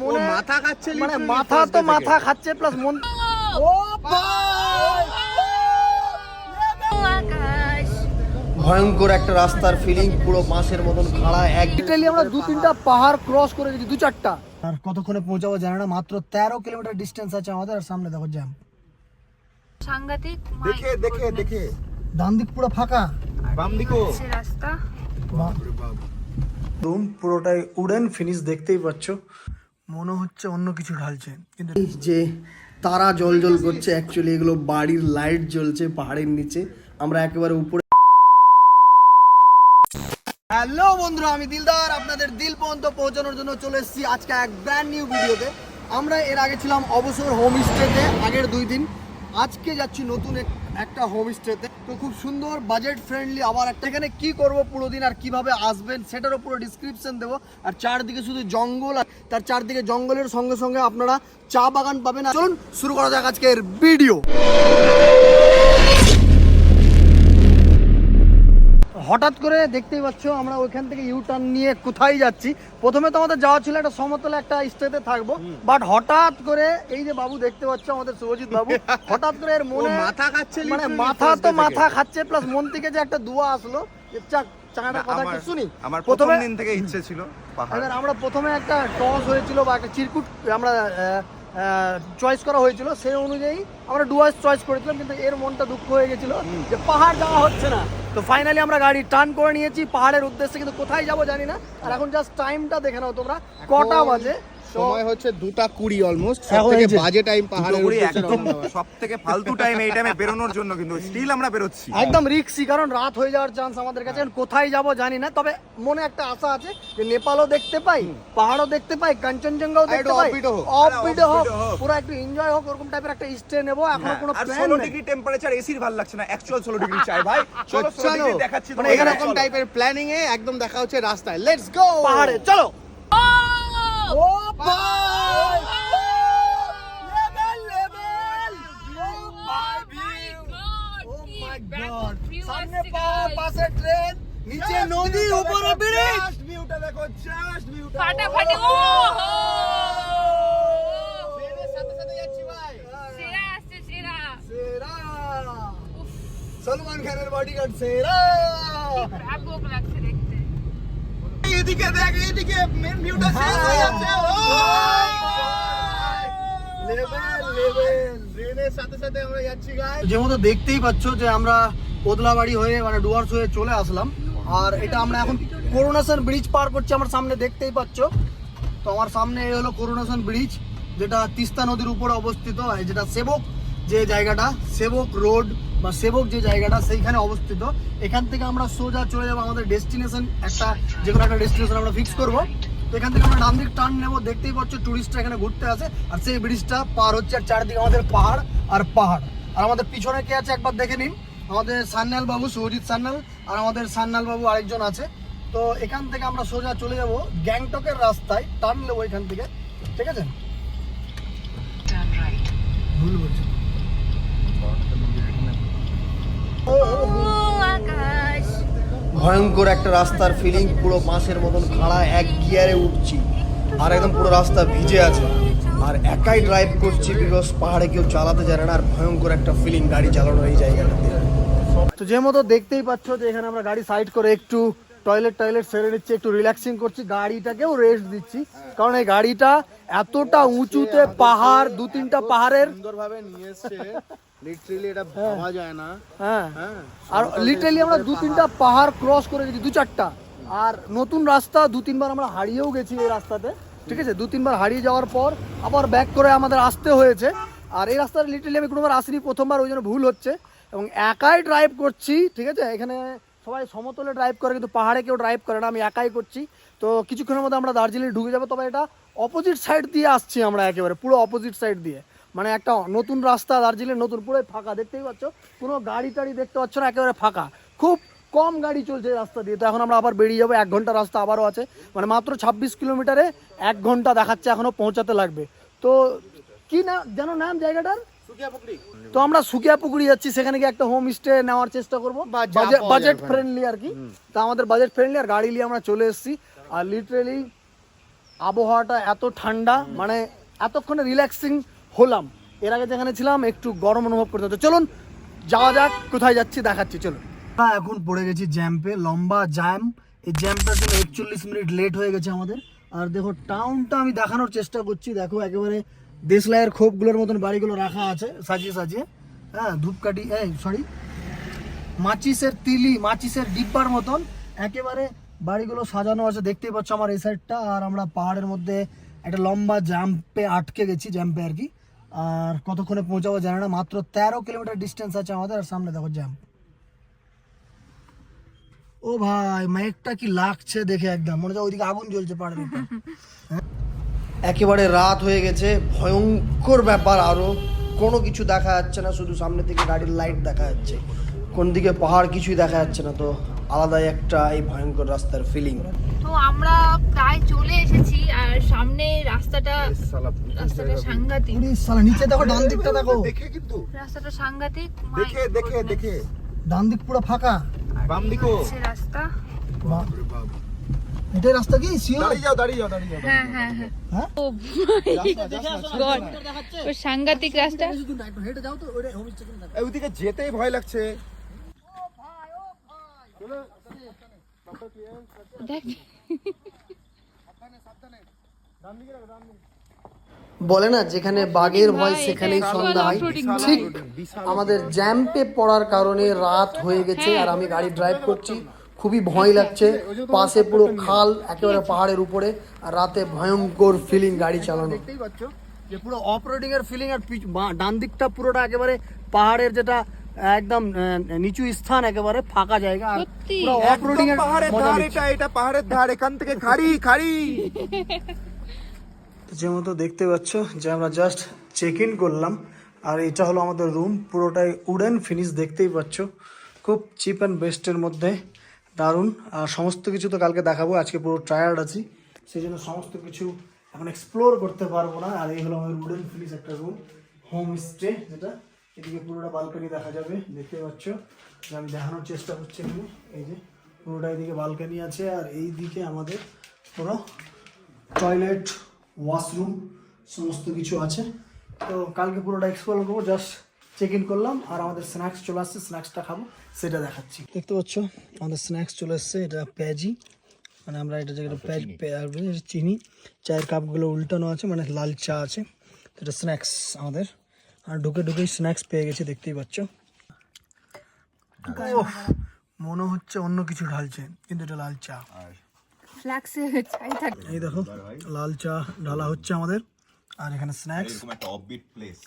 মনে মাথা খাচ্ছে মানে মাথা তো মাথা খাচ্ছে প্লাস মন ও ভয়ঙ্কর একটা রাস্তার ফিলিং পুরো বাঁশের মতন খাড়া এক আমরা দু তিনটা পাহাড় ক্রস করে গেছি দু চারটা। আর কতক্ষণে পৌঁছাবো জানি না মাত্র তেরো কিলোমিটার ডিস্টেন্স আছে আমাদের আর সামনে দেখো জ্যাম সাংঘাতিক দেখে দেখে দেখে। ডান দিক পুরো ফাঁকা। বাম দিকও রাস্তা। রুম পুরোটাই উডেন ফিনিশ দেখতেই পাচ্ছ। মনে হচ্ছে অন্য কিছু ঢালছে। কিন্তু যে তারা জল জল করছে অ্যাকচুয়ালি এগুলো বাড়ির লাইট জ্বলছে পাহাড়ের নিচে। আমরা একেবারে উপরে হ্যালো বন্ধুরা আমি দিলদার। আপনাদের দিল পর্যন্ত পৌঁছানোর জন্য চলে এসেছি আজকে এক ব্র্যান্ড নিউ ভিডিওতে আমরা এর আগে ছিলাম অবসর হোম স্টেতে আগের দুই দিন। আজকে যাচ্ছি নতুন এক- একটা হোম স্টেতে। তো খুব সুন্দর বাজেট ফ্রেন্ডলি আবার একটা। এখানে কি করব পুরো দিন আর কীভাবে আসবেন সেটারও পুরো ডিসক্রিপশন দেবো। আর চারদিকে শুধু জঙ্গল আর তার চারদিকে জঙ্গলের সঙ্গে সঙ্গে আপনারা চা বাগান পাবেন। আসুন শুরু করা যাক আজকের ভিডিও হঠাৎ করে দেখতেই পাচ্ছ আমরা ওইখান থেকে ইউ টার্ন নিয়ে কোথায় যাচ্ছি। প্রথমে তো আমাদের যাওয়া ছিল একটা সমতলে একটা স্টেতে থাকব বাট হঠাৎ করে এই যে বাবু দেখতে পাচ্ছ আমাদের শুভজিৎ বাবু হঠাৎ করে এর মনে মাথা খাচ্ছে মানে মাথা তো মাথা খাচ্ছে প্লাস মন থেকে যে একটা দুয়া আসলো যে চাক চাকাটা কথা একটু শুনি আমার প্রথম দিন থেকে ইচ্ছে ছিল এবার আমরা প্রথমে একটা টস হয়েছিল বা একটা চিরকুট আমরা চয়েস করা হয়েছিল সেই অনুযায়ী আমরা ডুয়ার্স চয়েস করেছিলাম কিন্তু এর মনটা দুঃখ হয়ে গেছিল যে পাহাড় যাওয়া হচ্ছে না। তো ফাইনালি আমরা গাড়ি টার্ন করে নিয়েছি পাহাড়ের উদ্দেশ্যে কিন্তু কোথায় যাব জানি না। আর এখন জাস্ট টাইমটা দেখে নাও তোমরা কটা বাজে? সময় হচ্ছে দুটা কুড়ি অলমোস্ট সব থেকে বাজে টাইম পাহাড়ের দুপুরে একদম সব থেকে ফালতু টাইম এই টাইমে বেরোনোর জন্য কিন্তু স্টিল আমরা বেরোচ্ছি। একদম রিক্সি কারণ রাত হয়ে যাওয়ার চান্স আমাদের কাছে। কোথায় যাব জানি না তবে মনে একটা আশা আছে যে নেপালও দেখতে পাই পাহাড়ও দেখতে পাই কাঞ্চনজঙ্ঘাও দেখতে পাই। হোক। অফবিট হোক পুরো একটু এনজয় হোক ওরকম টাইপের একটা স্টে নেব এখনও হ্যাঁ, কোনো প্ল্যান ষোলো নেই। ডিগ্রি টেম্পারেচার এসির ভালো লাগছে না অ্যাকচুয়াল ষোলো ডিগ্রি চাই ভাই। চলো দেখাচ্ছি মানে এরকম। টাইপের প্ল্যানিং এ একদম দেখা হচ্ছে রাস্তায়। লেটস গো পাহাড়ে চলো! সামনে পাহাড় পাশে ট্রেন নিচে নদী উপরে ব্রিজ ভিউটা দেখো জাস্ট ভিউটা ফাটাফাটি ও সাথে সাথে যাচ্ছি ভাই সেরা আসছে সেরা সেরা সলমান খানের বডিগার্ড সেরা আগ্রহ লাগছে দেখতে এদিকে দেখ এদিকে মেন ভিউটা শেষ হয়ে যাচ্ছে। লেভেল লেভেল ট্রেনের সাথে সাথে আমরা যাচ্ছি গাইস যে মতো দেখতেই পাচ্ছ যে আমরা কোদলাবাড়ি হয়ে মানে ডুয়ার্স হয়ে চলে আসলাম। আর এটা আমরা এখন করুণাসন ব্রিজ পার করছি আমার সামনে দেখতেই পাচ্ছ। তো আমার সামনে এই হলো করুণাসন ব্রিজ যেটা তিস্তা নদীর উপরে অবস্থিত যেটা সেবক যে জায়গাটা সেবক রোড বা সেবক যে জায়গাটা সেইখানে অবস্থিত। এখান থেকে আমরা সোজা চলে যাব আমাদের ডেস্টিনেশন একটা যে কোনো একটা ডেস্টিনেশন আমরা ফিক্স করব। তো এখান থেকে আমরা ডান দিক টার্ন নেব দেখতেই পাচ্ছ টুরিস্টরা এখানে ঘুরতে আসে আর সেই ব্রিজটা পার হচ্ছে আর চারদিকে আমাদের পাহাড় আর পাহাড়। আর আমাদের পিছনে কে আছে একবার দেখে নিন? আমাদের সান্নাল বাবু সুজিত সান্নাল আর আমাদের সান্নাল বাবু আরেকজন আছে। তো এখান থেকে আমরা সোজা চলে যাব গ্যাংটকের রাস্তায় টার্ন নেব এখান থেকে। ঠিক আছে? ভুল বলছি। ভয়ঙ্কর একটা রাস্তার ফিলিং পুরো বাঁশের মতন খাড়া, এক গিয়ারে উঠছি। আর একদম পুরো রাস্তা ভিজে আছে। আর একাই ড্রাইভ করছি বিকজ পাহাড়ে কেউ চালাতে জানে না, আর ভয়ঙ্কর একটা ফিলিং গাড়ি চালানো এই জায়গাটাতে। তো যে মতো দেখতেই পাচ্ছ যে এখানে আমরা গাড়ি সাইড করে একটু টয়লেট টয়লেট সেরে নিচ্ছি একটু রিল্যাক্সিং করছি গাড়িটাকেও রেস্ট দিচ্ছি। কারণ এই গাড়িটা এতটা উঁচুতে পাহাড় দু তিনটা পাহাড়ের সুন্দরভাবে নিয়ে এসেছে। লিটারালি এটা ভাবা যায় না। হ্যাঁ। হ্যাঁ। আর লিটারালি আমরা দু তিনটা পাহাড় ক্রস করে গেছি দু চারটা। আর নতুন রাস্তা দু তিনবার আমরা হারিয়েও গেছি এই রাস্তাতে ঠিক আছে? দু তিনবার হারিয়ে যাওয়ার পর আবার ব্যাক করে আমাদের আসতে হয়েছে। আর এই রাস্তাটা লিটারালি আমি কোনোবার আসিনি প্রথমবার ওই জন্য ভুল হচ্ছে। এবং একাই ড্রাইভ করছি ঠিক আছে? এখানে সবাই সমতলে ড্রাইভ করে, কিন্তু পাহাড়ে কেউ ড্রাইভ করে না, আমি একাই করছি। তো কিছুক্ষণের মধ্যে আমরা দার্জিলিং ঢুকে যাব, তবে এটা অপোজিট সাইড দিয়ে আসছি আমরা একেবারে, পুরো অপোজিট সাইড দিয়ে। মানে একটা নতুন রাস্তা, দার্জিলিং নতুন পুরো ফাঁকা, দেখতেই পাচ্ছ? কোনো গাড়ি টাড়ি দেখতে পাচ্ছ না, একেবারে ফাঁকা। খুব কম গাড়ি চলছে রাস্তা দিয়ে, তো এখন আমরা আবার বেরিয়ে যাব, এক ঘণ্টা রাস্তা আবারও আছে। মানে মাত্র ছাব্বিশ কিলোমিটারে এক ঘণ্টা দেখাচ্ছে, এখনও পৌঁছাতে লাগবে। তো কি না, যেন নাম জায়গাটার? তো আমরা সুকিয়া পুকুরি যাচ্ছি সেখানে গিয়ে একটা হোম স্টে নেওয়ার চেষ্টা করব। বাজেট ফ্রেন্ডলি আর কি। তা আমাদের বাজেট ফ্রেন্ডলি আর গাড়ি নিয়ে আমরা চলে এসেছি। আর লিটারেলি আবহাওয়াটা এত ঠান্ডা মানে এতক্ষণে রিল্যাক্সিং হলাম। এর আগে যেখানে ছিলাম একটু গরম অনুভব করতে হতো। চলুন যাওয়া যাক কোথায় যাচ্ছি দেখাচ্ছি চলুন। হ্যাঁ এখন পড়ে গেছি জ্যাম্পে লম্বা জ্যাম। এই জ্যামটার জন্য একচল্লিশ মিনিট লেট হয়ে গেছে আমাদের। আর দেখো টাউনটা আমি দেখানোর চেষ্টা করছি। দেখো একেবারে দেশলাইয়ের খোপগুলোর মতন বাড়িগুলো রাখা আছে, সাজিয়ে সাজিয়ে। হ্যাঁ ধূপকাঠি, এই সরি মাচিসের তিলি, মাচিসের ডিব্বার মতন একেবারে বাড়িগুলো সাজানো আছে। দেখতেই পাচ্ছ আমার এই সাইডটা আর আমরা পাহাড়ের মধ্যে একটা লম্বা জাম্পে আটকে গেছি জাম্পে আর কি। আর কতক্ষণে পৌঁছাবো জানি না, মাত্র তেরো কিলোমিটার ডিস্টেন্স আছে আমাদের, আর সামনে দেখো জাম্প ও ভাই, মেঘটা কি লাগছে দেখে একদম, মনে হচ্ছে ওইদিকে আগুন জ্বলছে পাহাড়ের হ্যাঁ? একেবারে রাত হয়ে গেছে। ভয়ঙ্কর ব্যাপার আরও। কোনো কিছু দেখা যাচ্ছে না শুধু সামনে থেকে গাড়ির লাইট দেখা যাচ্ছে। কোন দিকে পাহাড় কিছুই দেখা যাচ্ছে না তো আলাদাই একটা এই ভয়ঙ্কর রাস্তার ফিলিং তো আমরা প্রায় চলে এসেছি আর সামনে রাস্তাটা রাস্তাটা সাংঘাতিক। সালা নিচে দেখো ডান দিকটা দেখো। দেখে কিন্তু। রাস্তাটা সাংঘাতিক দেখে দেখে দেখে। ডান দিক পুরো ফাঁকা। বাম দিকো সে রাস্তা। বাহ। এটাই রাস্তা কি? দাঁড়িয়ে যাও দাঁড়িয়ে যাও দাঁড়িয়ে যাও হ্যাঁ হ্যাঁ হ্যাঁ? হ্যাঁ। ও গড। ও সাংঘাতিক রাস্তা। একটু হেঁটে যাও তো ওটা হোম স্টে এই ওদিকে যেতেই ভয় লাগছে। দেখ। বলে না যেখানে বাঘের ভয় সেখানেই সন্ধ্যা। হয় ঠিক আমাদের জ্যাম্পে পড়ার কারণে রাত হয়ে গেছে আর আমি গাড়ি ড্রাইভ করছি। খুবই ভয় লাগছে। পাশে পুরো খাল একেবারে পাহাড়ের উপরে আর রাতে ভয়ঙ্কর ফিলিং গাড়ি চালানো। দেখতেই পাচ্ছ যে পুরো অফ রোডিং এর ফিলিং আর ডান দিকটা পুরোটা একেবারে পাহাড়ের যেটা একদম নিচু স্থান একেবারে ফাঁকা জায়গা। আর পুরো অফ রোডিং এর পাহাড়ের ধার এটা এটা পাহাড়ের ধার এখান থেকে খাড়ি খাড়ি। যে মতো দেখতে পাচ্ছ যে আমরা জাস্ট চেক ইন করলাম আর এটা হলো আমাদের রুম পুরোটাই উডেন ফিনিশ দেখতেই পাচ্ছ। খুব চিপ অ্যান্ড বেস্টের মধ্যে। দারুণ। আর সমস্ত কিছু তো কালকে দেখাবো, আজকে পুরো টায়ার্ড আছি। সেই জন্য সমস্ত কিছু এখন এক্সপ্লোর করতে পারব না। আর এই হলো আমাদের উডেন ফিনিশ একটা রুম হোম স্টে যেটা এদিকে পুরোটা বালকানি দেখা যাবে, দেখতে পাচ্ছ। আমি দেখানোর চেষ্টা করছি এখানে। এই যে, পুরোটা এদিকে বালকানি আছে। আর এই দিকে আমাদের পুরো টয়লেট ওয়াশরুম সমস্ত কিছু আছে। তো কালকে পুরোটা এক্সপ্লোর করব। জাস্ট চেক ইন করলাম আর আমাদের স্ন্যাক্স চলে আসছে স্ন্যাক্সটা খাব সেটা দেখাচ্ছি। দেখতে পাচ্ছ আমাদের স্ন্যাক্স চলে এসছে এটা পেঁয়াজি মানে আমরা এটা যেটা পেঁয়াজ পেঁয়াজ চিনি। চায়ের কাপগুলো উল্টানো আছে মানে লাল চা আছে তো এটা স্ন্যাক্স আমাদের। আর ঢুকে ঢুকেই স্ন্যাক্স পেয়ে গেছি দেখতেই পাচ্ছ। ওফ, মনে হচ্ছে অন্য কিছু ঢালছে কিন্তু এটা লাল চা। এই দেখো লাল চা ঢালা হচ্ছে আমাদের আর এখানে স্ন্যাক্স একটা অফবিট প্লেস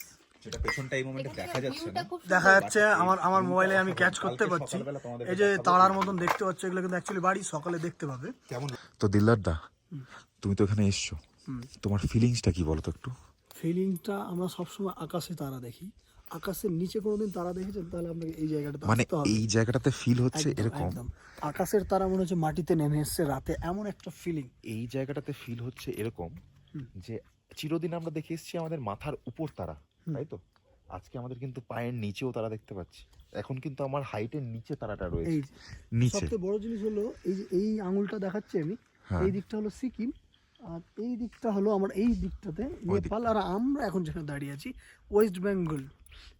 যেটা পেছনটা এই মোমেন্টে দেখা যাচ্ছে না। দেখা যাচ্ছে আমার আমার মোবাইলে আমি ক্যাচ করতে পারছি এই যে তারার মতন দেখতে পাচ্ছ এগুলো কিন্তু অ্যাকচুয়ালি বাড়ি সকালে দেখতে পাবে। তো দিল্লার দা তুমি তো এখানে এসছো। তোমার ফিলিংসটা কি বলো তো একটু? ফিলিংটা আমরা সবসময় আকাশে তারা দেখি। আকাশের নিচে কোনোদিন তারা দেখেছেন? তাহলে আপনাকে এই জায়গাটাতে মানে এই জায়গাটাতে ফিল হচ্ছে এরকম? একদম। আকাশের তারা মনে হচ্ছে মাটিতে নেমে এসছে রাতে। এমন একটা ফিলিং এই জায়গাটাতে ফিল হচ্ছে এরকম যে চিরদিন আমরা দেখে এসেছি আমাদের মাথার উপর তারা। তাই তো? আজকে আমাদের কিন্তু পায়ের নিচেও তারা দেখতে পাচ্ছি। এখন কিন্তু আমার হাইটের নিচে তারাটা এই রয়েছে নিচে। সবচেয়ে বড় জিনিস হলো এই যে এই আঙুলটা দেখাচ্ছি আমি হ্যাঁ। এই দিকটা হলো সিকিম আর এই দিকটা হলো আমার এই দিকটাতে নেপাল আর আমরা এখন যেখানে দাঁড়িয়ে আছি ওয়েস্ট বেঙ্গল।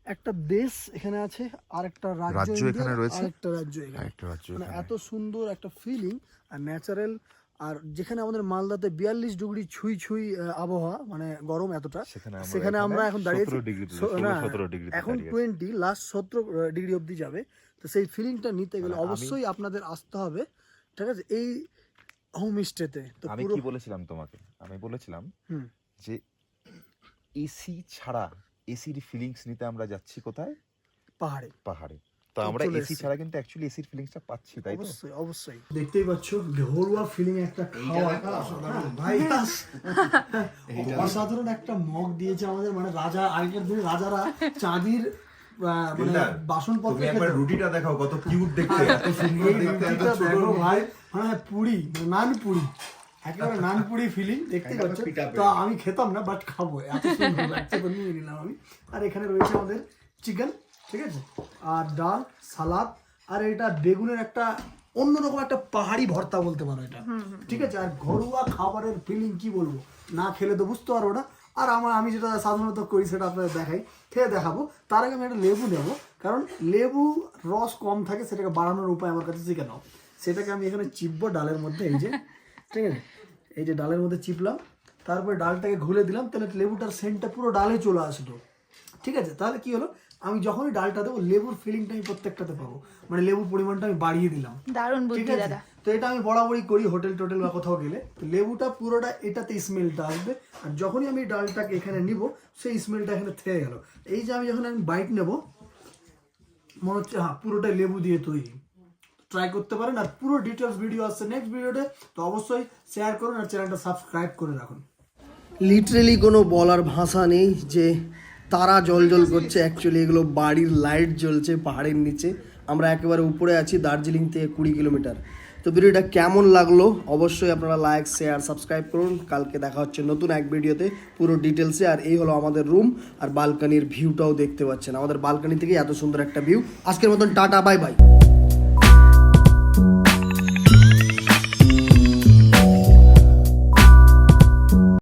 একটা দেশ এখানে আছে আর একটা রাজ্য এখানে রয়েছে। আর একটা রাজ্য এখানে। আরেকটা রাজ্য মানে এখানে। এত সুন্দর একটা ফিলিং আর ন্যাচারাল আর যেখানে আমাদের মালদাতে বিয়াল্লিশ ডিগ্রি ছুঁই ছুঁই আবহাওয়া মানে গরম এতটা সেখানে আমরা এখন দাঁড়িয়ে 17 ডিগ্রিতে, সো- 16, না, এখন টোয়েন্টি লাস্ট সতেরো ডিগ্রি অবধি যাবে। তো সেই ফিলিংটা নিতে গেলে মানে অবশ্যই আপনাদের আসতে হবে। ঠিক আছে? এই হোম স্টেতে তো। আমি কি বলেছিলাম তোমাকে? আমি বলেছিলাম হুম। যে এসি ছাড়া এসির ফিলিংস নিতে আমরা যাচ্ছি কোথায়? পাহাড়ে। পাহাড়ে। তো আমরা এসি ছাড়া কিন্তু অ্যাকচুয়ালি এসির ফিলিংসটা পাচ্ছি তাই তো? অবশ্যই অবশ্যই। দেখতেই পাচ্ছ ঘরোয়া ফিলিং একটা খাওয়া। হ্যাঁ, ভাই অসাধারণ একটা মগ দিয়েছে আমাদের মানে রাজা আগের দিনে রাজারা চাঁদির মানে বাসনপত্র একবার রুটিটা দেখাও কত কিউট দেখতে এত সুন্দর দেখতে এত ছোট ভাই মানে পুরি নান পুরি একেবারে নান ফিলিং দেখতে পাচ্ছ? তো আমি খেতাম না বাট খাব এত সুন্দর লাগছে নিয়ে নিলাম আমি। আর এখানে রয়েছে আমাদের চিকেন ঠিক আছে? আর ডাল সালাদ আর এটা বেগুনের একটা অন্যরকম একটা পাহাড়ি ভর্তা বলতে পারো এটা। ঠিক আছে? আর ঘরোয়া খাবারের ফিলিং কি বলব? না খেলে তো বুঝতে পারব না। আর আমার আমি যেটা সাধারণত করি সেটা আপনাদের দেখাই খেয়ে দেখাবো। তার আগে আমি একটা লেবু নেব। কারণ লেবু রস কম থাকে সেটাকে বাড়ানোর উপায় আমার কাছে শিখে নাও। সেটাকে আমি এখানে চিপবো ডালের মধ্যে এই যে। ঠিক আছে? এই যে ডালের মধ্যে চিপলাম। তারপরে ডালটাকে ঘুলে দিলাম তাহলে লেবুটার সেন্টটা পুরো ডালে চলে আসলো। ঠিক আছে? তাহলে কি হলো? আমি যখনই ডালটা দেবো লেবুর ফিলিংটা আমি প্রত্যেকটাতে পাবো। মানে লেবুর পরিমাণটা আমি বাড়িয়ে দিলাম। দারুণ ঠিক বুদ্ধি আছে? দাদা। তো এটা আমি বরাবরই করি হোটেল টোটেল বা কোথাও গেলে। তো লেবুটা পুরোটা এটাতে স্মেলটা আসবে। আর যখনই আমি ডালটাকে এখানে নিব সেই স্মেলটা এখানে থেকে গেল। এই যে আমি যখন আমি বাইট নেব মনে হচ্ছে হ্যাঁ পুরোটাই লেবু দিয়ে তৈরি। ট্রাই করতে পারেন। আর পুরো ডিটেলস ভিডিও আসছে নেক্সট ভিডিওতে তো অবশ্যই শেয়ার করুন আর চ্যানেলটা সাবস্ক্রাইব করে রাখুন। লিটারেলি কোনো বলার ভাষা নেই যে তারা জল জল করছে অ্যাকচুয়ালি এগুলো বাড়ির লাইট জ্বলছে পাহাড়ের নিচে। আমরা একেবারে উপরে আছি, দার্জিলিং থেকে কুড়ি কিলোমিটার। তো ভিডিওটা কেমন লাগল অবশ্যই আপনারা লাইক শেয়ার সাবস্ক্রাইব করুন। কালকে দেখা হচ্ছে নতুন এক ভিডিওতে পুরো ডিটেলসে আর এই হলো আমাদের রুম আর বালকানির ভিউটাও দেখতে পাচ্ছেন। আমাদের বালকানি থেকে এত সুন্দর একটা ভিউ আজকের মতন টাটা বাই বাই